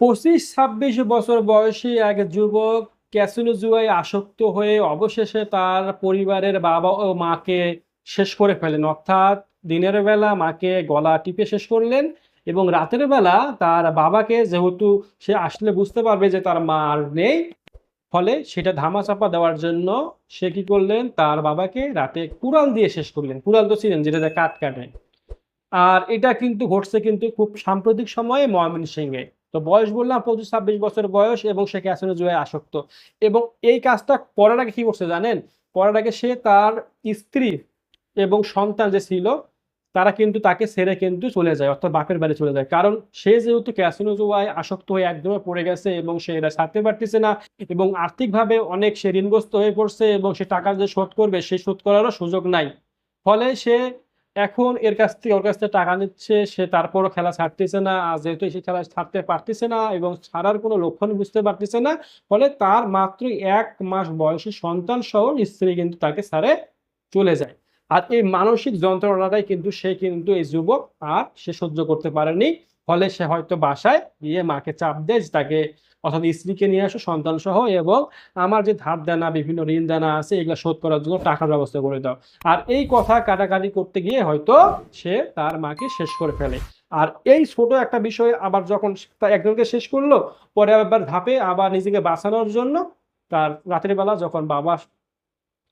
পঁচিশ ছাব্বিশ বছর বয়সী এক যুবক ক্যাসিনো জুয়ায় আসক্ত হয়ে অবশেষে তার পরিবারের বাবা ও মাকে শেষ করে ফেলেন। অর্থাৎ দিনের বেলা মাকে গলা টিপে শেষ করলেন এবং রাতের বেলা তার বাবাকে যেহেতু সে আসলে বুঝতে পারবে যে তার মা আর নেই, ফলে সেটা ধামাচাপা দেওয়ার জন্য সে কি করলেন? তার বাবাকে রাতে কুড়াল দিয়ে শেষ করলেন। কুড়াল তো ছিলেন, যেটা কাঠ কাটে। আর এটা কিন্তু ঘটছে কিন্তু খুব সাম্প্রতিক সময়ে ময়মনসিংহে। তো বয়স বললাম পঁচিশ ছাব্বিশ বছর বয়স এবং সে ক্যাসিনো জুয়ায় আসক্ত। এবং এই কাজটা করার আগে কি করছে জানেন? করার আগে সে তার স্ত্রী এবং সন্তান যে ছিল, তারা কিন্তু তাকে ছেড়ে কিন্তু চলে যায়, অর্থাৎ বাপের বাড়ি চলে যায়। কারণ সে যেহেতু ক্যাসিনো জুয়ায় আসক্ত হয়ে একদমই পড়ে গেছে এবং সে এরা ছাড়তে পারতেছে না এবং আর্থিকভাবে অনেক সে ঋণগ্রস্ত হয়ে পড়ছে এবং সে টাকা যে শোধ করবে সেই শোধ করারও সুযোগ নাই। ফলে সে এখন এর কাছ থেকে, ওর কাছ থেকে টাকা নিচ্ছে, সে তারপরও খেলা ছাড়তেছে না যেহেতু সে খেলা ছাড়তে পারতেছে না এবং ছাড়ার কোনো লক্ষণ বুঝতে পারতেছে না, ফলে তার মাত্র এক মাস বয়সী সন্তান সহ স্ত্রী কিন্তু তাকে ছাড়ে চলে যায়। আর এই মানসিক যন্ত্রণাটাই কিন্তু সে কিন্তু এই যুবক আর সে সহ্য করতে পারেনি, ফলে সে হয়তো বাসায় গিয়ে মাকে চাপ দেয় তাকে অর্থাৎ স্ত্রীকে নিয়ে আসো, সন্তান সহ, এবং আমার যে ধার দেনা বিভিন্ন ঋণ দেনা আছে, এগুলো শোধ করার জন্য টাকার ব্যবস্থা করে দাও। আর এই কথা কাটাকাটি করতে গিয়ে হয়তো সে তার মাকে শেষ করে ফেলে। আর এই ছোট একটা বিষয়ে আবার যখন একজনকে শেষ করল, পরে আবার ধাপে আবার নিজেকে বাঁচানোর জন্য তার রাতের বেলা যখন বাবা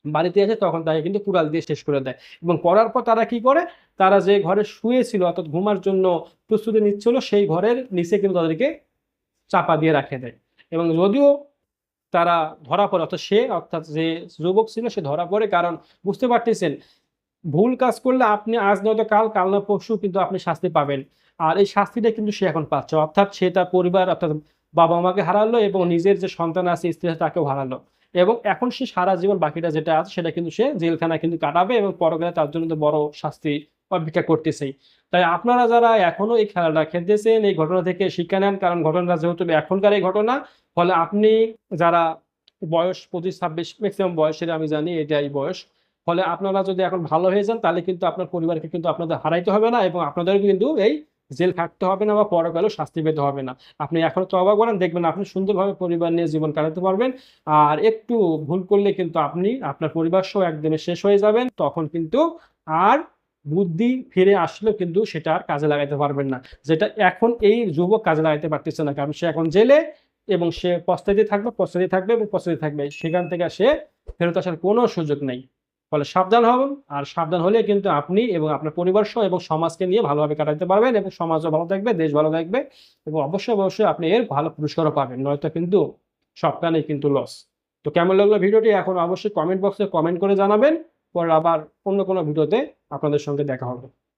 বাড়িতে আসে, তখন তাকে কিন্তু কুড়াল দিয়ে শেষ করে দেয়। এবং করার পর তারা কি করে? তারা যে ঘরে শুয়েছিল, অর্থাৎ ঘুমার জন্য প্রস্তুতি নিচ্ছিল, সেই ঘরের নিচে কিন্তু তাদেরকে চাপা দিয়ে রাখে দেয়। এবং যদিও তারা ধরা পড়ে, অর্থাৎ সে, অর্থাৎ যে যুবক ছিল, সে ধরা পড়ে কারণ বুঝতে পারতেছেন, ভুল কাজ করলে আপনি আজ নয়তো কাল কাল না পরশু কিন্তু আপনি শাস্তি পাবেন। আর এই শাস্তিটা কিন্তু সে এখন পাচ্ছে। অর্থাৎ সে তার পরিবার, অর্থাৎ বাবা মাকে হারালো এবং নিজের যে সন্তান আছে, স্ত্রী তাকেও হারালো। এবং এখন সে সারা জীবন বাকিটা যেটা আছে, সেটা কিন্তু সে জেলখানায় কিন্তু কাটাবে এবং পরকালে তার জন্য বড় শাস্তি অপেক্ষা করতেছেই। তাই আপনারা যারা এখনও এই খেলাটা খেলতেছেন, এই ঘটনা থেকে শিক্ষা নেন, কারণ ঘটনাটা যেহেতু এখনকার এই ঘটনা, ফলে আপনি যারা বয়স পঁচিশ, ছাব্বিশ ম্যাক্সিমাম বয়সের, আমি জানি এটাই বয়স, ফলে আপনারা যদি এখন ভালো হয়ে যান, তাহলে কিন্তু আপনার পরিবারকে কিন্তু আপনাদের হারাইতে হবে না এবং আপনাদের কিন্তু এই জেল খাটতে হবে না বা পরকালেও শাস্তি পেতে হবে না। আপনি এখন তবা করেন দেখবেন আপনি সুন্দরভাবে পরিবার নিয়ে জীবন কাটাতে পারবেন, আর একটু ভুল করলে কিন্তু আপনি, আপনার পরিবার সহ একদিনে শেষ হয়ে যাবেন, তখন কিন্তু আর বুদ্ধি ফিরে আসলেও কিন্তু সেটা আর কাজে লাগাইতে পারবেন না। যেটা এখন এই যুবক কাজে লাগাইতে পারতেছে না, কারণ সে এখন জেলে এবং সে পস্তাতে থাকবে পস্তাতে থাকবে এবং পস্তাতে থাকবে। সেখান থেকে সে ফেরত আসার কোনো সুযোগ নেই। ফলে সাবধান হবেন আর সাবধান হলে কিন্তু আপনি এবং আপনার পরিবার সহ এবং সমাজকে নিয়ে ভালোভাবে কাটাতে পারবেন এবং সমাজও ভালো থাকবে, দেশ ভালো থাকবে এবং অবশ্যই অবশ্যই আপনি এর ভালো পুরস্কারও পাবেন, নয়তো কিন্তু সবখানেই কিন্তু লস তো কেমন লাগল ভিডিওটি এখন অবশ্যই কমেন্ট বক্সে কমেন্ট করে জানাবেন। পরে আবার অন্য কোনো ভিডিওতে আপনাদের সঙ্গে দেখা হবে।